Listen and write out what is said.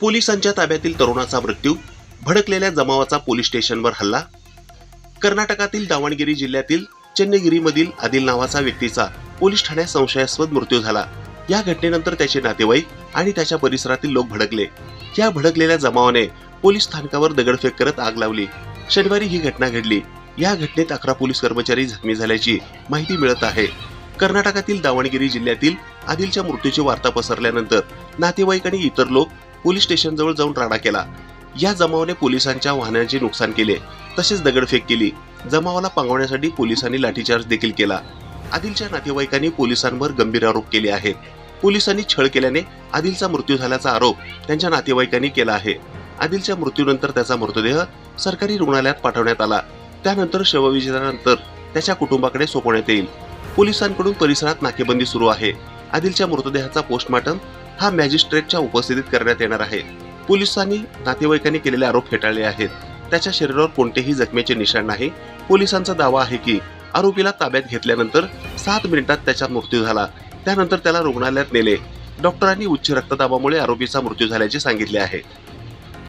पोलिसांच्या ताब्यातील तरुणाचा मृत्यू भडकलेल्या जमावाचा पोलीस स्टेशनवर हल्ला कर्नाटकातील दावणगिरी जिल्ह्यातील चेन्नगिरीमधील आदिल नावाचा व्यक्तीचा पोलीस ठाण्यात संशयास्पद मृत्यू झाला. या घटनेनंतर त्याचे नातेवाईक आणि त्याच्या परिसरातील लोक भडकले. या भडकलेल्या जमावाने पोलीस स्थानकावर दगडफेक करत आग लावली. शनिवारी ही घटना घडली. या घटनेत अकरा पोलीस कर्मचारी जखमी झाल्याची माहिती मिळत आहे. कर्नाटकातील दावणगिरी जिल्ह्यातील आदिलच्या मृत्यूची वार्ता पसरल्यानंतर नातेवाईक आणि इतर लोक पोलीस स्टेशनजवळ जाऊन राडा केला. या जमावाने पोलिसांच्या वाहनांचे नुकसान केले तसेच दगडफेक केली. जमावाला पांगवण्यासाठी पोलिसांनी लाठीचार्ज देखील केला. आदिलच्या नातेवाईकांनी पोलिसांवर गंभीर आरोप केले आहेत. पोलिसांनी छळ केल्याने आदिलचा मृत्यू झाल्याचा आरोप त्यांच्या नातेवाईकांनी केला आहे. आदिलच्या मृत्यूनंतर त्याचा मृतदेह सरकारी रुग्णालयात पाठवण्यात आला. त्यानंतर शवविच्छेदनानंतर त्याच्या कुटुंबाकडे सोपवण्यात येईल. पोलिसांकडून परिसरात नाकेबंदी सुरू आहे. आदिलच्या मृतदेहाचा पोस्टमार्टम हा मॅजिस्ट्रेटच्या उपस्थितीत करण्यात येणार आहे. पोलिसांनी नातेवाईकांनी केलेले आरोप फेटाळले आहेत. त्याच्या शरीरावर कोणतेही जखमेचे निशाण नाही. पोलिसांचा दावा आहे की आरोपीला ताब्यात घेतल्यानंतर सात मिनिटात त्याचा मृत्यू झाला. त्यानंतर त्याला रुग्णालयात नेले. डॉक्टरांनी उच्च रक्तदाबामुळे आरोपीचा मृत्यू झाल्याचे सांगितले आहे.